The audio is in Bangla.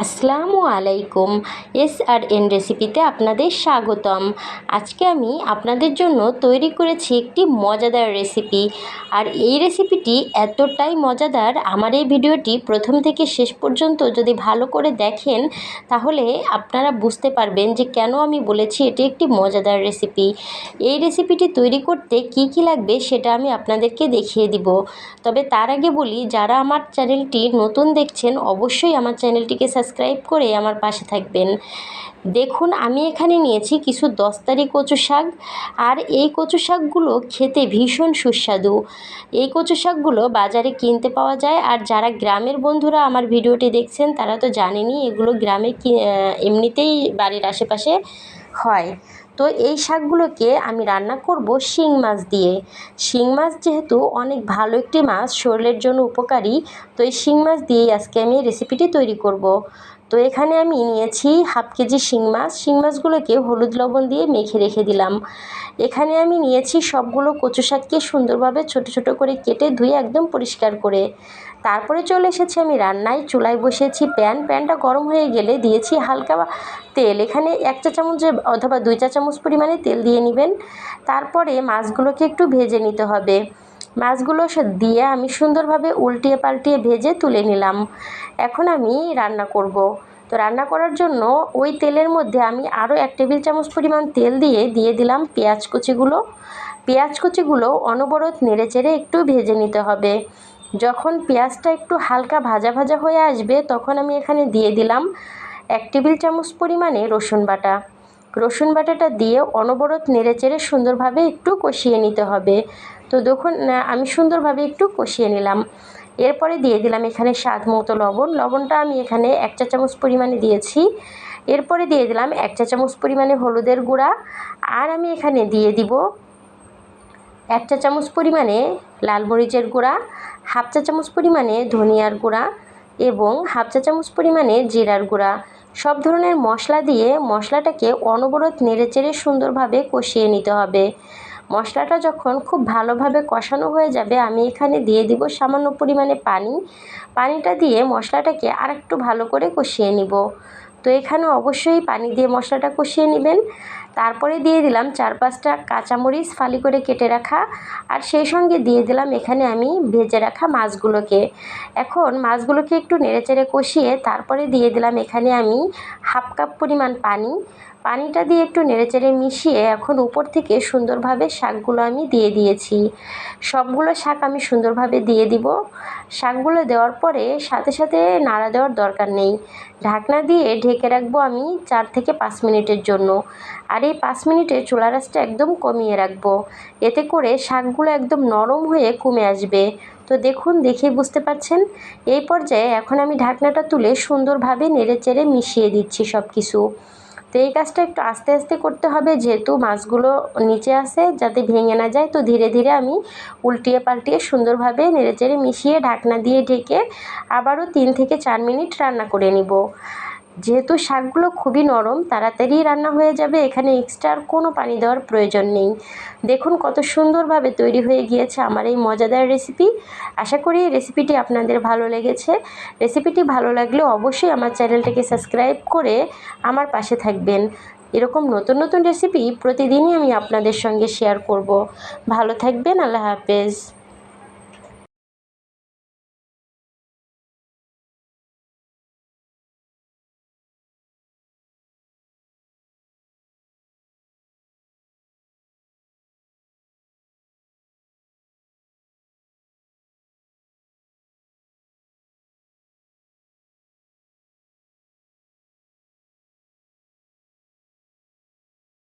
আসসালামু আলাইকুম। এস আর এন রেসিপিতে আপনাদের স্বাগতম। আজকে আমি আপনাদের জন্য তৈরি করেছি একটি মজাদার রেসিপি আর এই রেসিপিটি এতটাই মজাদার, আমার এই ভিডিওটি প্রথম থেকে শেষ পর্যন্ত যদি ভালো করে দেখেন, তাহলে আপনারা বুঝতে পারবেন যে কেন আমি বলেছি এটি একটি মজাদার রেসিপি এই রেসিপিটি তৈরি করতে কি কি লাগবে সেটা আমি আপনাদেরকে দেখিয়ে দিব। তবে তার আগে বলি, যারা আমার চ্যানেলটি নতুন দেখছেন, অবশ্যই আমার চ্যানেলটিকে সাবস্ক্রাইব করে আমার পাশে থাকবেন। দেখুন, আমি এখানে নিয়েছি কিছু দস্তারি কচু শাক, আর এই কচু শাকগুলো খেতে ভীষণ সুস্বাদু। এই কচু শাকগুলো বাজারে কিনতে পাওয়া যায়, আর যারা গ্রামের বন্ধুরা আমার ভিডিওটি দেখছেন, তারা তো জানেনি এগুলো গ্রামে এমনিতেই বাড়ির আশেপাশে। হয়। তো এই শাকগুলোকে আমি রান্না করব শিং মাছ দিয়ে। শিং মাছ যেহেতু অনেক ভালো একটি মাছ, শরীরের জন্য উপকারী, তো এই শিং মাছ দিয়েই আজকে আমি রেসিপিটি তৈরি করব। তো এখানে আমি নিয়েছি হাফ কেজি শিং মাছ। শিং মাছগুলোকে হলুদ লবণ দিয়ে মেখে রেখে দিলাম। এখানে আমি নিয়েছি সবগুলো কচু শাককে সুন্দরভাবে ছোট ছোট করে কেটে ধুয়ে একদম পরিষ্কার করে। তারপরে চলে এসেছি আমি রান্নায়। চুলায় বসিয়েছি প্যান। প্যানটা গরম হয়ে গেলে দিয়েছি হালকা তেল। এখানে এক চা চামচ অথবা দুই চা চামচ পরিমাণে তেল দিয়ে নেবেন। তারপরে মাছগুলোকে একটু ভেজে নিতে হবে। মাছগুলো দিয়ে আমি সুন্দরভাবে উল্টিয়ে পাল্টিয়ে ভেজে তুলে নিলাম। এখন আমি রান্না করব। তো রান্না করার জন্য ওই তেলের মধ্যে আমি আরও এক টেবিল চামচ পরিমাণ তেল দিয়ে দিয়ে দিলাম পেঁয়াজ কুচিগুলো। পেঁয়াজ কুচিগুলো অনবরত নেড়ে চেড়ে একটু ভেজে নিতে হবে। যখন পেঁয়াজটা একটু হালকা ভাজা ভাজা হয়ে আসবে, তখন আমি এখানে দিয়ে দিলাম এক টেবিল চামচ পরিমাণে রসুন বাটা। রসুন বাটাটা দিয়ে অনবরত নেড়ে চেড়ে সুন্দরভাবে একটু কষিয়ে নিতে হবে। তো দেখুন আমি সুন্দরভাবে একটু কষিয়ে নিলাম। এরপরে দিয়ে দিলাম এখানে স্বাদ মতো লবণ। লবণটা আমি এখানে এক চা চামচ পরিমাণে দিয়েছি। এরপরে দিয়ে দিলাম এক চা চামচ পরিমাণে হলুদের গুঁড়া। আর আমি এখানে দিয়ে দিব এক চা চামচ পরিমাণে লাল মরিচের গুঁড়া, হাফ চা চামচ পরিমাণে ধনিয়ার গুঁড়া এবং হাফ চা চামচ পরিমাণে জিরার গুঁড়া। সব ধরনের মশলা দিয়ে মশলাটাকে অনবরত নেড়েচেড়ে সুন্দরভাবে কষিয়ে নিতে হবে। মশলাটা যখন খুব ভালোভাবে কষানো হয়ে যাবে, আমি এখানে দিয়ে দিব সামান্য পরিমাণে পানি। পানিটা দিয়ে মশলাটাকে আরেকটু ভালো করে কষিয়ে নিব। তো এখানে অবশ্যই পানি দিয়ে মশলাটা কষিয়ে নেবেন। তারপরে দিয়ে দিলাম চার পাঁচটা কাঁচামরিচ ফালি করে কেটে রাখা। আর সেই সঙ্গে দিয়ে দিলাম এখানে আমি ভেজে রাখা মাছগুলোকে। এখন মাছগুলোকে একটু নেড়েচেড়ে কষিয়ে তারপরে দিয়ে দিলাম এখানে আমি হাফ কাপ পরিমাণ পানি। পানিটা দিয়ে একটু নেড়েচেড়ে মিশিয়ে এখন উপর থেকে সুন্দরভাবে শাকগুলো আমি দিয়ে দিয়েছি। সবগুলো শাক আমি সুন্দরভাবে দিয়ে দিব। শাকগুলো দেওয়ার পরে সাথে সাথে নাড়া দেওয়ার দরকার নেই। ঢাকনা দিয়ে ঢেকে রাখব আমি চার থেকে পাঁচ মিনিটের জন্য। আর এই পাঁচ মিনিটে চুলা রাসটা একদম কমিয়ে রাখব। এতে করে শাকগুলো একদম নরম হয়ে কমে আসবে। তো দেখুন, দেখে বুঝতে পারছেন? এই পর্যায়ে এখন আমি ঢাকনাটা তুলে সুন্দরভাবে নেড়ে চেড়ে মিশিয়ে দিচ্ছি সব কিছু তো এই কাজটা একটু আস্তে আস্তে করতে হবে। যেহেতু মাছগুলো নিচে আসে যাতে ভেঙে না যায়, তো ধীরে ধীরে আমি উল্টিয়ে পাল্টিয়ে সুন্দরভাবে নেড়েচেড়ে মিশিয়ে ঢাকনা দিয়ে ঢেকে আবারও তিন থেকে চার মিনিট রান্না করে নিব। যেহেতু শাকগুলো খুবই নরম, তাড়াতাড়ি রান্না হয়ে যাবে, এখানে এক্সট্রা আর কোনো পানি দেওয়ার প্রয়োজন নেই। দেখুন কত সুন্দরভাবে তৈরি হয়ে গিয়েছে আমার এই মজাদার রেসিপি আশা করি রেসিপিটি আপনাদের ভালো লেগেছে। রেসিপিটি ভালো লাগলে অবশ্যই আমার চ্যানেলটাকে সাবস্ক্রাইব করে আমার পাশে থাকবেন। এরকম নতুন নতুন রেসিপি প্রতিদিনই আমি আপনাদের সঙ্গে শেয়ার করব। ভালো থাকবেন, আল্লাহ হাফেজ।